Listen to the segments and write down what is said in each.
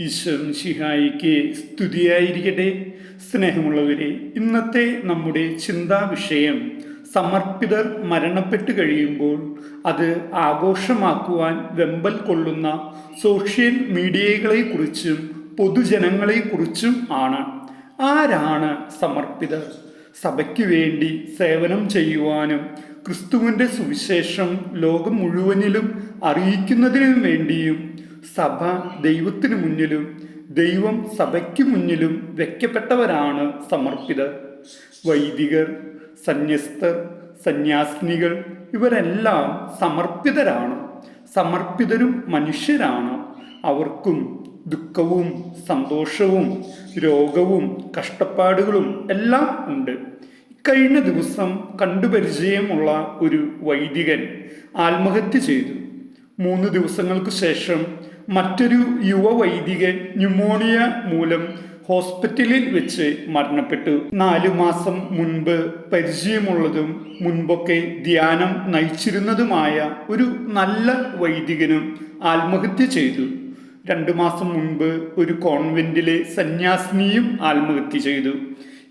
ഈശ്വംശിഹായിക്ക് സ്തുതിയായിരിക്കട്ടെ. സ്നേഹമുള്ളവരെ ഇന്നത്തെ നമ്മുടെ ചിന്താ വിഷയം സമർപ്പിതർ മരണപ്പെട്ട് കഴിയുമ്പോൾ അത് ആഘോഷമാക്കുവാൻ വെമ്പൽ കൊള്ളുന്ന സോഷ്യൽ മീഡിയകളെക്കുറിച്ചും പൊതുജനങ്ങളെക്കുറിച്ചും ആണ്. ആരാണ് സമർപ്പിതർ? സഭയ്ക്ക് വേണ്ടി സേവനം ചെയ്യുവാനും ക്രിസ്തുവിന്റെ സുവിശേഷം ലോകം മുഴുവനിലും അറിയിക്കുന്നതിനും വേണ്ടിയും സഭ ദൈവത്തിനു മുന്നിലും ദൈവം സഭയ്ക്ക് മുന്നിലും വെക്കപ്പെട്ടവരാണ് സമർപ്പിതർ. വൈദികർ സന്യസ്തർ സന്യാസിനികൾ ഇവരെല്ലാം സമർപ്പിതരാണ്. സമർപ്പിതരും മനുഷ്യരാണ്. അവർക്കും ദുഃഖവും സന്തോഷവും രോഗവും കഷ്ടപ്പാടുകളും എല്ലാം ഉണ്ട്. കഴിഞ്ഞ ദിവസം കണ്ടുപരിചയമുള്ള ഒരു വൈദികൻ ആത്മഹത്യ ചെയ്തു. മൂന്ന് ദിവസങ്ങൾക്ക് ശേഷം മറ്റൊരു യുവ വൈദികൻ ന്യൂമോണിയ മൂലം ഹോസ്പിറ്റലിൽ വെച്ച് മരണപ്പെട്ടു. നാലു മാസം മുൻപ് പരിചയമുള്ളതും മുൻപൊക്കെ ധ്യാനം നയിച്ചിരുന്നതുമായ ഒരു നല്ല വൈദികനും ആത്മഹത്യ ചെയ്തു. രണ്ടു മാസം മുൻപ് ഒരു കോൺവെന്റിലെ സന്യാസിനിയും ആത്മഹത്യ ചെയ്തു.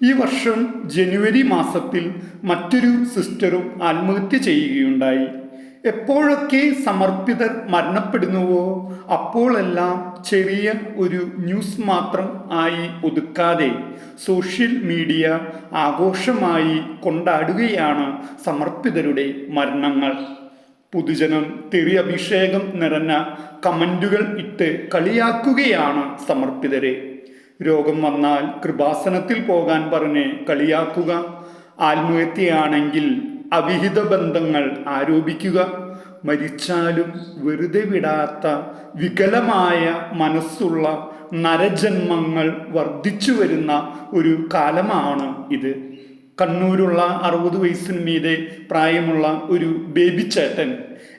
ഈ വർഷം ജനുവരി മാസത്തിൽ മറ്റൊരു സിസ്റ്ററും ആത്മഹത്യ ചെയ്യുകയുണ്ടായി. എപ്പോഴൊക്കെ സമർപ്പിതർ മരണപ്പെടുന്നുവോ അപ്പോഴെല്ലാം ചെറിയ ഒരു ന്യൂസ് മാത്രം ആയി ഒതുക്കാതെ സോഷ്യൽ മീഡിയ ആഘോഷമായി കൊണ്ടാടുകയാണ് സമർപ്പിതരുടെ മരണങ്ങൾ. പൊതുജനം തെറി അഭിഷേകം നിറഞ്ഞ കമന്റുകൾ ഇട്ട് കളിയാക്കുകയാണ് സമർപ്പിതരെ. രോഗം വന്നാൽ കൃപാസനത്തിൽ പോകാൻ പറഞ്ഞ് കളിയാക്കുക. ആത്മഹത്യയാണെങ്കിൽ അവിഹിത ബന്ധങ്ങൾ ആരോപിക്കുക. മരിച്ചാലും വെറുതെ വിടാത്ത വികലമായ മനസ്സുള്ള നരജന്മങ്ങൾ വർദ്ധിച്ചു വരുന്ന ഒരു കാലമാണ് ഇത്. കണ്ണൂരുള്ള അറുപത് വയസ്സിന് മീതെ പ്രായമുള്ള ഒരു ബേബി ചേട്ടൻ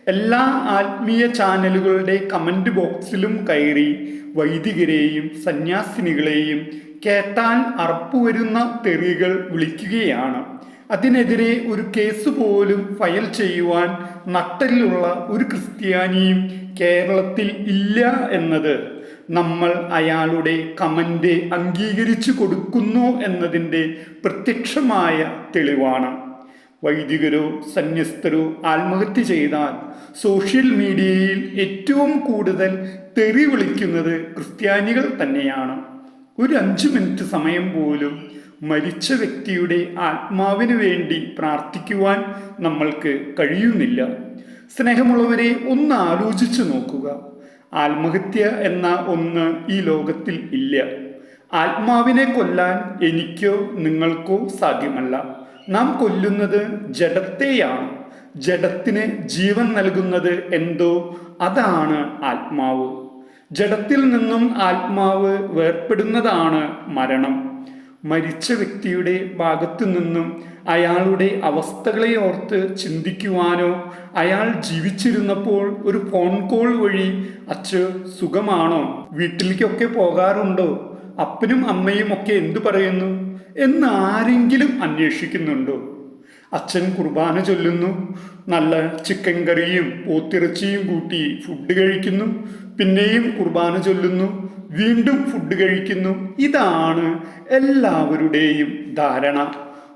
എല്ലാ ആത്മീയ ചാനലുകളുടെ കമന്റ് ബോക്സിലും കയറി വൈദികരെയും സന്യാസിനികളെയും കേട്ടാൽ അറപ്പുവരുന്ന തെറികൾ വിളിക്കുകയാണ്. അതിനെതിരെ ഒരു കേസ് പോലും ഫയൽ ചെയ്യുവാൻ നട്ടലിലുള്ള ഒരു ക്രിസ്ത്യാനിയും കേരളത്തിൽ ഇല്ല എന്നത് നമ്മൾ അയാളുടെ കമന്റ് അംഗീകരിച്ചു കൊടുക്കുന്നു എന്നതിന്റെ പ്രത്യക്ഷമായ തെളിവാണ്. വൈദികരോ സന്യസ്തരോ ആത്മഹത്യ ചെയ്താൽ സോഷ്യൽ മീഡിയയിൽ ഏറ്റവും കൂടുതൽ തെറി വിളിക്കുന്നത് ക്രിസ്ത്യാനികൾ തന്നെയാണ്. ഒരു അഞ്ച് മിനിറ്റ് സമയം പോലും മരിച്ച വ്യക്തിയുടെ ആത്മാവിനു വേണ്ടി പ്രാർത്ഥിക്കുവാൻ നമ്മൾക്ക് കഴിയുന്നില്ല. സ്നേഹമുള്ളവരെ ഒന്ന് ആലോചിച്ചു നോക്കുക. ആത്മഹത്യ എന്ന ഒന്ന് ഈ ലോകത്തിൽ ഇല്ല. ആത്മാവിനെ കൊല്ലാൻ എനിക്കോ നിങ്ങൾക്കോ സാധ്യമല്ല. നാം കൊല്ലുന്നത് ജഡത്തെയാണ്. ജഡത്തിന് ജീവൻ നൽകുന്നത് എന്തോ അതാണ് ആത്മാവ്. ജഡത്തിൽ നിന്നും ആത്മാവ് വേർപ്പെടുന്നതാണ് മരണം. മരിച്ച വ്യക്തിയുടെ ഭാഗത്തു നിന്നും അയാളുടെ അവസ്ഥകളെ ഓർത്ത് ചിന്തിക്കുവാനോ അയാൾ ജീവിച്ചിരുന്നപ്പോൾ ഒരു ഫോൺ കോൾ വഴി അച്ഛ സുഖമാണോ? വീട്ടിലേക്കൊക്കെ പോകാറുണ്ടോ? അപ്പനും അമ്മയും ഒക്കെ എന്തു പറയുന്നു? എന്ന് ആരെങ്കിലും അന്വേഷിക്കുന്നുണ്ടോ? അച്ഛൻ കുർബാന ചൊല്ലുന്നു. നല്ല ചിക്കൻ കറിയും പോത്തിറച്ചിയും കൂട്ടി ഫുഡ് കഴിക്കുന്നു. പിന്നെയും കുർബാന ചൊല്ലുന്നു വീണ്ടും ഫുഡ് കഴിക്കുന്നു. ഇതാണ് എല്ലാവരുടെയും ധാരണ.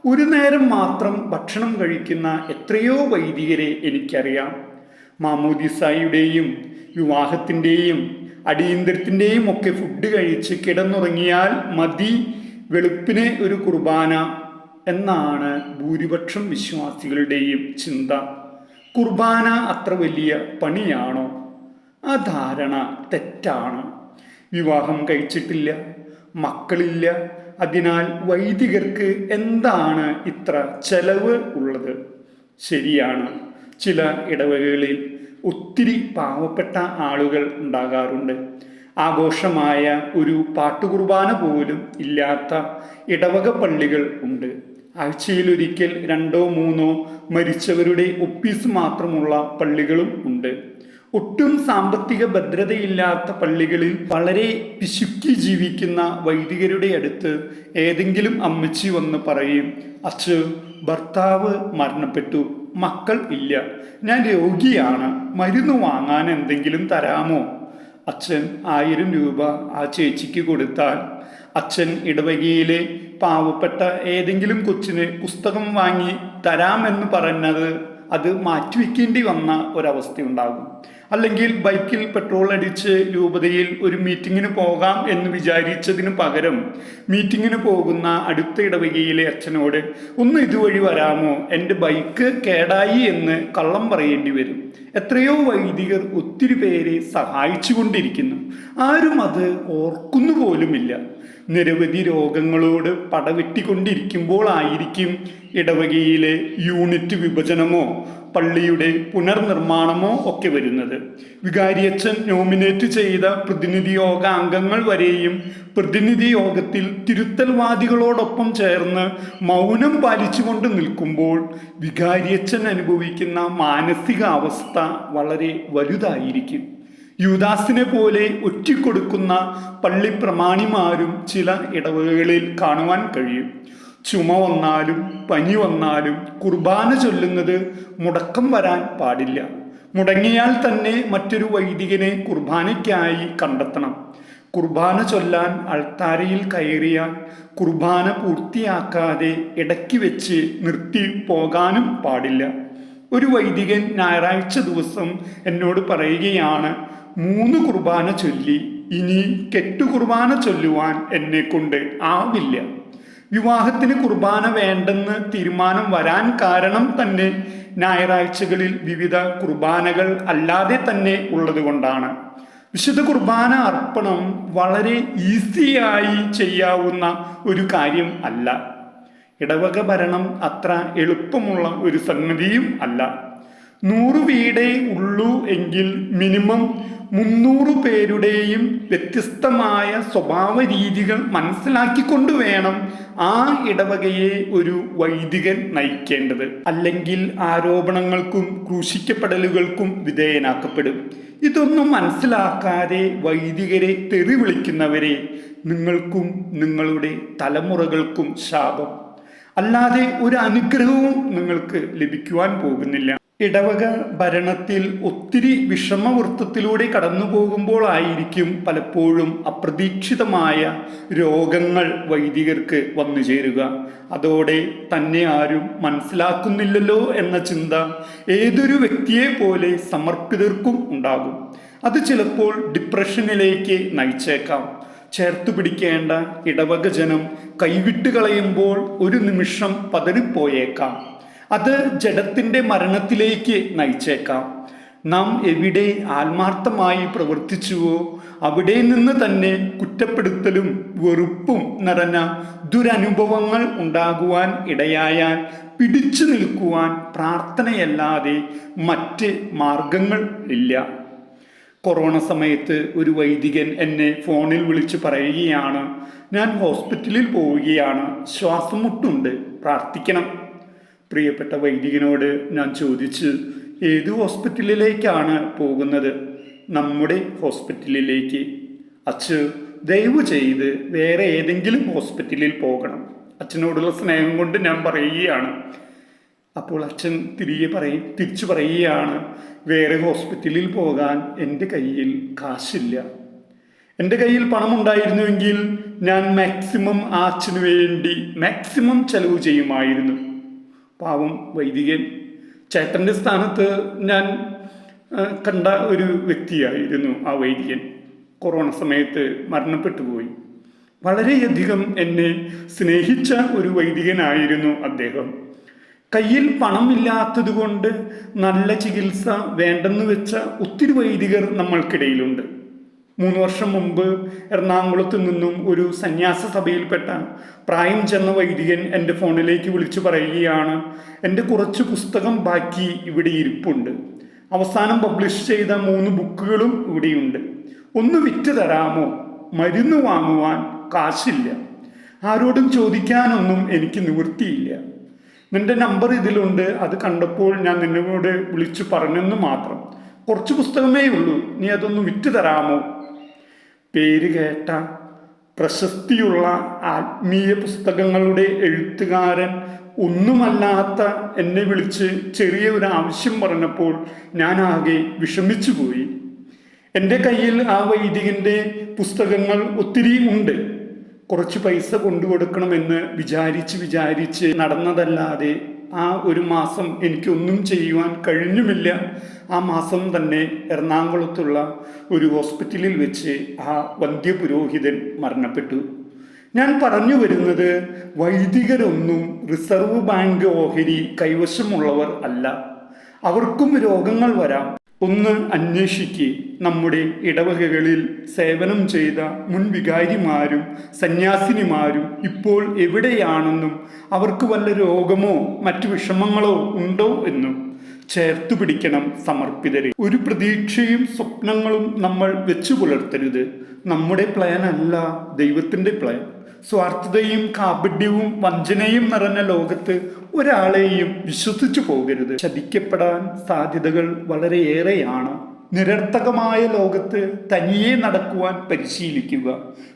ഒരു നേരം മാത്രം ഭക്ഷണം കഴിക്കുന്ന എത്രയോ വൈദികരെ എനിക്കറിയാം. മാമോദിസായുടെയും വിവാഹത്തിന്റെയും അടിയന്തരത്തിന്റെയും ഒക്കെ ഫുഡ് കഴിച്ച് കിടന്നുറങ്ങിയാൽ മതി വെളുപ്പിന് ഒരു കുർബാന എന്നാണ് ഭൂരിപക്ഷം വിശ്വാസികളുടെയും ചിന്ത. കുർബാന അത്ര വലിയ പണിയാണോ? ആ ധാരണ തെറ്റാണ്. വിവാഹം കഴിച്ചിട്ടില്ല മക്കളില്ല. അതിനാൽ വൈദികർക്ക് എന്താണ് ഇത്ര ചെലവ് ഉള്ളത്? ശരിയാണ്. ചില ഇടവകകളിൽ ഒത്തിരി പാവപ്പെട്ട ആളുകൾ ഉണ്ടാകാറുണ്ട്. ആഘോഷമായ ഒരു പാട്ടുകുർബാന പോലും ഇല്ലാത്ത ഇടവക പള്ളികൾ ഉണ്ട്. ആഴ്ചയിലൊരിക്കൽ രണ്ടോ മൂന്നോ മരിച്ചവരുടെ ഒപ്പീസ് മാത്രമുള്ള പള്ളികളും ഉണ്ട്. ഒട്ടും സാമ്പത്തിക ഭദ്രതയില്ലാത്ത പള്ളികളിൽ വളരെ പിശുക്കി ജീവിക്കുന്ന വൈദികരുടെ അടുത്ത് ഏതെങ്കിലും അമ്മച്ചി വന്ന് പറയും അച്ഛ ഭർത്താവ് മരണപ്പെട്ടു മക്കൾ ഇല്ല ഞാൻ രോഗിയാണ് മരുന്ന് വാങ്ങാൻ എന്തെങ്കിലും തരാമോ? അച്ഛൻ ആയിരം രൂപ ആ ചേച്ചിക്ക് കൊടുത്താൽ അച്ഛൻ ഇടവകയിലെ പാവപ്പെട്ട ഏതെങ്കിലും കൊച്ചിന് പുസ്തകം വാങ്ങി തരാമെന്ന് പറഞ്ഞത് അത് മാറ്റിവെക്കേണ്ടി വന്ന ഒരവസ്ഥയുണ്ടാകും. അല്ലെങ്കിൽ ബൈക്കിൽ പെട്രോൾ അടിച്ച് രൂപതയിൽ ഒരു മീറ്റിങ്ങിന് പോകാം എന്ന് വിചാരിച്ചതിന് പകരം മീറ്റിങ്ങിന് പോകുന്ന അടുത്ത ഇടവകയിലെ അച്ഛനോട് ഒന്ന് ഇതുവഴി വരാമോ? എന്റെ ബൈക്ക് കേടായി എന്ന് കള്ളം പറയേണ്ടി വരും. എത്രയോ വൈദികർ ഒത്തിരി പേരെ സഹായിച്ചുകൊണ്ടിരിക്കുന്നു. ആരും അത് ഓർക്കുന്നു പോലുമില്ല നിരവധി രോഗങ്ങളോട് പടവെട്ടിക്കൊണ്ടിരിക്കുമ്പോൾ ആയിരിക്കും ഇടവകയിലെ യൂണിറ്റ് വിഭജനമോ പള്ളിയുടെ പുനർനിർമ്മാണമോ ഒക്കെ വരുന്നത്. വികാരിയച്ഛൻ നോമിനേറ്റ് ചെയ്ത പ്രതിനിധി യോഗ അംഗങ്ങൾ വരെയും പ്രതിനിധി യോഗത്തിൽ തിരുത്തൽവാദികളോടൊപ്പം ചേർന്ന് മൗനം പാലിച്ചുകൊണ്ട് നിൽക്കുമ്പോൾ വികാരിയച്ഛൻ അനുഭവിക്കുന്ന മാനസികാവസ്ഥ വളരെ വലുതായിരിക്കും. യുദാസിനെ പോലെ ഒറ്റിക്കൊടുക്കുന്ന പള്ളി പ്രമാണിമാരും ചില ഇടവകകളിൽ കാണുവാൻ കഴിയും. ചുമ വന്നാലും പനി വന്നാലും കുർബാന ചൊല്ലുന്നത് മുടക്കം വരാൻ പാടില്ല. മുടങ്ങിയാൽ തന്നെ മറ്റൊരു വൈദികനെ കുർബാനയ്ക്കായി കണ്ടെത്തണം. കുർബാന ചൊല്ലാൻ അൾത്താരയിൽ കയറിയാൽ കുർബാന പൂർത്തിയാക്കാതെ ഇടയ്ക്ക് വെച്ച് നിർത്തി പോകാനും പാടില്ല. ഒരു വൈദികൻ ഞായറാഴ്ച ദിവസം എന്നോട് പറയുകയാണ് മൂന്ന് കുർബാന ചൊല്ലി ഇനി കെട്ടു കുർബാന ചൊല്ലുവാൻ എന്നെ കൊണ്ട് ആവില്ല. വിവാഹത്തിന് കുർബാന വേണ്ടെന്ന് തീരുമാനം വരാൻ കാരണം തന്നെ ഞായറാഴ്ചകളിൽ വിവിധ കുർബാനകൾ അല്ലാതെ തന്നെ ഉള്ളതുകൊണ്ടാണ് വിശുദ്ധ കുർബാന അർപ്പണം വളരെ ഈസിയായി ചെയ്യാവുന്ന ഒരു കാര്യം അല്ല. ഇടവക ഭരണം അത്ര എളുപ്പമുള്ള ഒരു സംഗതിയും അല്ല. നൂറ് വീടേ ഉള്ളൂ എങ്കിൽ മിനിമം മുന്നൂറ് പേരുടെയും വ്യത്യസ്തമായ സ്വഭാവ രീതികൾ മനസ്സിലാക്കിക്കൊണ്ട് വേണം ആ ഇടവകയെ ഒരു വൈദികൻ നയിക്കേണ്ടത്. അല്ലെങ്കിൽ ആരോപണങ്ങൾക്കും ക്രൂശിക്കപ്പെടലുകൾക്കും വിധേയനാക്കപ്പെടും. ഇതൊന്നും മനസ്സിലാക്കാതെ വൈദികരെ തെറി വിളിക്കുന്നവരെ നിങ്ങൾക്കും നിങ്ങളുടെ തലമുറകൾക്കും ശാപം. അല്ലാതെ ഒരു അനുഗ്രഹവും നിങ്ങൾക്ക് ലഭിക്കുവാൻ പോകുന്നില്ല. ഇടവക ഭരണത്തിൽ ഒത്തിരി വിഷമവൃത്തത്തിലൂടെ കടന്നു പോകുമ്പോഴായിരിക്കും പലപ്പോഴും അപ്രതീക്ഷിതമായ രോഗങ്ങൾ വൈദികർക്ക് വന്നു ചേരുക. അതോടെ തന്നെ ആരും മനസ്സിലാക്കുന്നില്ലല്ലോ എന്ന ചിന്ത ഏതൊരു വ്യക്തിയെ പോലെ സമർപ്പിതർക്കും ഉണ്ടാകും. അത് ചിലപ്പോൾ ഡിപ്രഷനിലേക്ക് നയിച്ചേക്കാം. ചേർത്തു പിടിക്കേണ്ട ഇടവക ജനം കൈവിട്ട് കളയുമ്പോൾ ഒരു നിമിഷം പതറിപ്പോയേക്കാം. അത് ജഡത്തിന്റെ മരണത്തിലേക്ക് നയിച്ചേക്കാം. നാം എവിടെ ആത്മാർത്ഥമായി പ്രവർത്തിച്ചുവോ അവിടെ നിന്ന് തന്നെ കുറ്റപ്പെടുത്തലും വെറുപ്പും നിറഞ്ഞ ദുരനുഭവങ്ങൾ ഉണ്ടാകുവാൻ ഇടയായാൽ പിടിച്ചു നിൽക്കുവാൻ പ്രാർത്ഥനയല്ലാതെ മറ്റ് മാർഗങ്ങൾ ഇല്ല. കൊറോണ സമയത്ത് ഒരു വൈദികൻ എന്നെ ഫോണിൽ വിളിച്ച് പറയുകയാണ് ഞാൻ ഹോസ്പിറ്റലിൽ പോവുകയാണ്. ശ്വാസം മുട്ടുണ്ട് പ്രാർത്ഥിക്കണം. പ്രിയപ്പെട്ട വൈദികനോട് ഞാൻ ചോദിച്ചു ഏത് ഹോസ്പിറ്റലിലേക്കാണ് പോകുന്നത്? നമ്മുടെ ഹോസ്പിറ്റലിലേക്ക്. അച്ഛ ദയവ് ചെയ്ത് വേറെ ഏതെങ്കിലും ഹോസ്പിറ്റലിൽ പോകണം. അച്ഛനോടുള്ള സ്നേഹം കൊണ്ട് ഞാൻ പറയുകയാണ്. അപ്പോൾ അച്ഛൻ തിരികെ പറയും തിരിച്ചു പറയുകയാണ് വേറെ ഹോസ്പിറ്റലിൽ പോകാൻ എന്റെ കയ്യിൽ കാശില്ല. എന്റെ കയ്യിൽ പണം ഉണ്ടായിരുന്നുവെങ്കിൽ ഞാൻ മാക്സിമം ആ അച്ഛന് വേണ്ടി മാക്സിമം ചെലവ് ചെയ്യുമായിരുന്നു. പാവം വൈദികൻ. ചേട്ടന്റെ സ്ഥാനത്ത് ഞാൻ കണ്ട ഒരു വ്യക്തിയായിരുന്നു ആ വൈദികൻ. കൊറോണ സമയത്ത് മരണപ്പെട്ടു പോയി വളരെയധികം എന്നെ സ്നേഹിച്ച ഒരു വൈദികനായിരുന്നു അദ്ദേഹം. കയ്യിൽ പണമില്ലാത്തത് കൊണ്ട് നല്ല ചികിത്സ വേണ്ടെന്ന് വെച്ച ഒത്തിരി വൈദികർ നമ്മൾക്കിടയിലുണ്ട്. മൂന്ന് വർഷം മുമ്പ് എറണാകുളത്ത് നിന്നും ഒരു സന്യാസ സഭയിൽപ്പെട്ട പ്രായം ചെന്ന വൈദികൻ എന്റെ ഫോണിലേക്ക് വിളിച്ചു പറയുകയാണ് എന്റെ കുറച്ച് പുസ്തകം ബാക്കി ഇവിടെ ഇരിപ്പുണ്ട്. അവസാനം പബ്ലിഷ് ചെയ്ത മൂന്ന് ബുക്കുകളും ഇവിടെയുണ്ട്. ഒന്ന് വിറ്റ് തരാമോ? മരുന്ന് വാങ്ങുവാൻ കാശില്ല. ആരോടും ചോദിക്കാനൊന്നും എനിക്ക് നിവൃത്തിയില്ല. നിന്റെ നമ്പർ ഇതിലുണ്ട്. അത് കണ്ടപ്പോൾ ഞാൻ നിന്നോട് വിളിച്ചു പറഞ്ഞെന്ന് മാത്രം. കുറച്ച് പുസ്തകമേ ഉള്ളൂ. നീ അതൊന്ന് വിറ്റ് തരാമോ? പേര് കേട്ട പ്രശസ്തിയുള്ള ആത്മീയ പുസ്തകങ്ങളുടെ എഴുത്തുകാരൻ ഒന്നുമല്ലാത്ത എന്നെ വിളിച്ച് ചെറിയ ഒരു ആവശ്യം പറഞ്ഞപ്പോൾ ഞാൻ ആകെ വിഷമിച്ചു പോയി എന്റെ കയ്യിൽ ആ വൈദികന്റെ പുസ്തകങ്ങൾ ഒത്തിരി ഉണ്ട്. കുറച്ച് പൈസ കൊണ്ടുകൊടുക്കണമെന്ന് വിചാരിച്ച് വിചാരിച്ച് നടന്നതല്ലാതെ ആ ഒരു മാസം എനിക്കൊന്നും ചെയ്യുവാൻ കഴിഞ്ഞുമില്ല. ആ മാസം തന്നെ എറണാകുളത്തുള്ള ഒരു ഹോസ്പിറ്റലിൽ വെച്ച് ആ വന്ധ്യപുരോഹിതൻ മരണപ്പെട്ടു. ഞാൻ പറഞ്ഞു വരുന്നത് വൈദികരൊന്നും റിസർവ് ബാങ്ക് ഓഹരി കൈവശമുള്ളവർ അല്ല. അവർക്കും രോഗങ്ങൾ വരാം. ഒന്ന് അന്വേഷിക്ക് നമ്മുടെ ഇടവകകളിൽ സേവനം ചെയ്ത മുൻ വികാരിമാരും സന്യാസിനിമാരും ഇപ്പോൾ എവിടെയാണെന്നും അവർക്ക് വല്ല രോഗമോ മറ്റു വിഷമങ്ങളോ ഉണ്ടോ എന്നും ചേർത്തു പിടിക്കണം സമർപ്പിതരെ. ഒരു പ്രതീക്ഷയും സ്വപ്നങ്ങളും നമ്മൾ വെച്ചു പുലർത്തരുത്. നമ്മുടെ പ്ലാൻ അല്ല ദൈവത്തിന്റെ പ്ലാൻ സ്വാർത്ഥതയും കാപഢ്യവും വഞ്ചനയും നിറഞ്ഞ ലോകത്ത് ഒരാളെയും വിശ്വസിച്ചു പോകരുത്. ചതിക്കപ്പെടാൻ സാധ്യതകൾ വളരെയേറെയാണ്. നിരർത്ഥകമായ ലോകത്ത് തനിയെ നടക്കുവാൻ പരിശീലിക്കുക.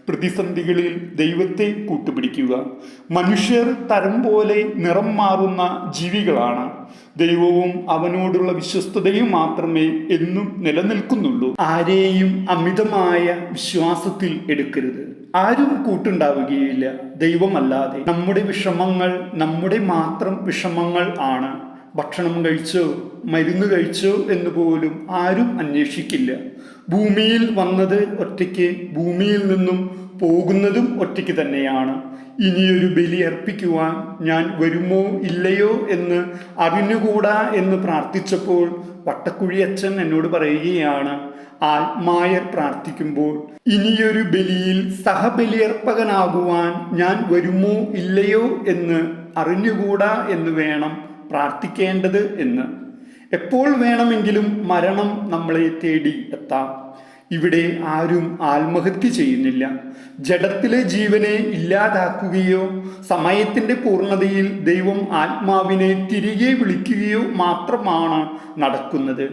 പ്രതിസന്ധികളിൽ ദൈവത്തെ കൂട്ടുപിടിക്കുക. മനുഷ്യർ തരം പോലെ നിറം മാറുന്ന ജീവികളാണ്. ദൈവവും അവനോടുള്ള വിശ്വസ്തതയും മാത്രമേ എന്നും നിലനിൽക്കുന്നുള്ളൂ. ആരെയും അമിതമായ വിശ്വാസത്തിൽ എടുക്കരുത്. ആരും കൂട്ടുണ്ടാവുകയില്ല. ദൈവമല്ലാതെ. നമ്മുടെ വിഷമങ്ങൾ നമ്മുടെ മാത്രം വിഷമങ്ങൾ ആണ്. ഭക്ഷണം കഴിച്ചോ മരുന്ന് കഴിച്ചോ എന്ന് പോലും ആരും അന്വേഷിക്കില്ല. ഭൂമിയിൽ വന്നത് ഒറ്റയ്ക്ക് ഭൂമിയിൽ നിന്നും പോകുന്നതും ഒറ്റയ്ക്ക് തന്നെയാണ്. ഇനിയൊരു ബലി അർപ്പിക്കുവാൻ ഞാൻ വരുമോ ഇല്ലയോ എന്ന് അറിഞ്ഞുകൂടാ എന്ന് പ്രാർത്ഥിച്ചപ്പോൾ വട്ടക്കുഴി അച്ഛൻ എന്നോട് പറയുകയാണ് ആത്മായർ പ്രാർത്ഥിക്കുമ്പോൾ ഇനിയൊരു ബലിയിൽ സഹബലിയർപ്പകനാകുവാൻ ഞാൻ വരുമോ ഇല്ലയോ എന്ന് അറിഞ്ഞുകൂടാ എന്ന് വേണം പ്രാർത്ഥിക്കേണ്ടത് എന്ന്. എപ്പോൾ വേണമെങ്കിലും മരണം നമ്മളെ തേടി എത്താം. ഇവിടെ ആരും ആത്മഹത്യ ചെയ്യുന്നില്ല. ജഡത്തിലെ ജീവനെ ഇല്ലാതാക്കുകയോ സമയത്തിന്റെ പൂർണതയിൽ ദൈവം ആത്മാവിനെ തിരികെ വിളിക്കുകയോ മാത്രമാണ് നടക്കുന്നത്.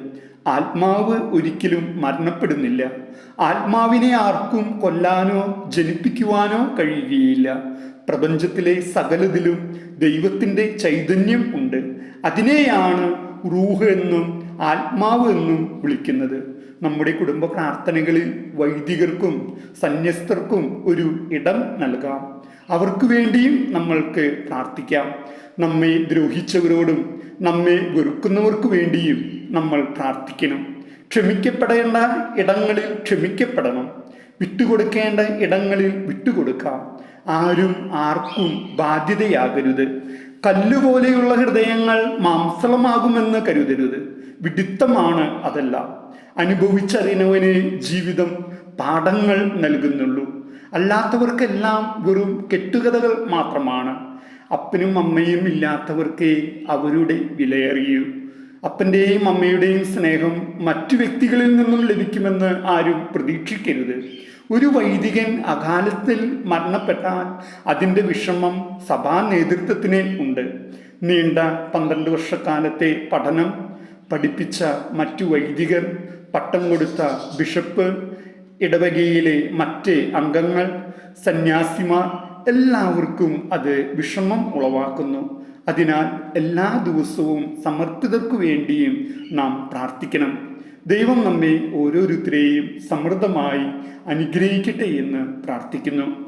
ആത്മാവ് ഒരിക്കലും മരണപ്പെടുന്നില്ല. ആത്മാവിനെ ആർക്കും കൊല്ലാനോ ജനിപ്പിക്കുവാനോ കഴിയുകയില്ല. പ്രപഞ്ചത്തിലെ സകലതിലും ദൈവത്തിന്റെ ചൈതന്യം ഉണ്ട്. അതിനെയാണ് റൂഹ് എന്നും ആത്മാവ് എന്നും വിളിക്കുന്നത്. നമ്മുടെ കുടുംബ പ്രാർത്ഥനകളിൽ വൈദികർക്കും സന്യസ്തർക്കും ഒരു ഇടം നൽകാം. അവർക്ക് വേണ്ടിയും നമ്മൾക്ക് പ്രാർത്ഥിക്കാം. നമ്മെ ദ്രോഹിച്ചവരോടും നമ്മെ വെറുക്കുന്നവർക്ക് വേണ്ടിയും നമ്മൾ പ്രാർത്ഥിക്കണം. ക്ഷമിക്കപ്പെടേണ്ട ഇടങ്ങളിൽ ക്ഷമിക്കപ്പെടണം. വിട്ടുകൊടുക്കേണ്ട ഇടങ്ങളിൽ വിട്ടുകൊടുക്കാം. ആരും ആർക്കും ബാധ്യതയാകരുത്. കല്ലുപോലെയുള്ള ഹൃദയങ്ങൾ മാംസളമാകുമെന്ന് കരുതരുത്. വിഡിത്തമാണ് അതെല്ലാം. അനുഭവിച്ചറിയുന്നവന് ജീവിതം പാഠങ്ങൾ നൽകുന്നുള്ളൂ. അല്ലാത്തവർക്കെല്ലാം വെറും കെട്ടുകഥകൾ മാത്രമാണ്. അപ്പനും അമ്മയും ഇല്ലാത്തവർക്ക് അവരുടെ വിലയറിയൂ. അപ്പന്റെയും അമ്മയുടെയും സ്നേഹം മറ്റു വ്യക്തികളിൽ നിന്നും ലഭിക്കുമെന്ന് ആരും പ്രതീക്ഷിക്കരുത്. ഒരു വൈദികൻ അകാലത്തിൽ മരണപ്പെട്ടാൽ അതിന്റെ വിഷമം സഭാ നേതൃത്വത്തിന് ഉണ്ട്. നീണ്ട പന്ത്രണ്ട് വർഷക്കാലത്തെ പഠനം പഠിപ്പിച്ച മറ്റു വൈദികർ പട്ടം കൊടുത്ത ബിഷപ്പ് ഇടവകയിലെ മറ്റ് അംഗങ്ങൾ സന്യാസിമാർ എല്ലാവർക്കും അത് വിഷമം ഉളവാക്കുന്നു. അതിനാൽ എല്ലാ ദിവസവും സമർപ്പിതർക്കു വേണ്ടിയും നാം പ്രാർത്ഥിക്കണം. ദൈവം നമ്മെ ഓരോരുത്തരെയും സമൃദ്ധമായി അനുഗ്രഹിക്കട്ടെ എന്ന് പ്രാർത്ഥിക്കുന്നു.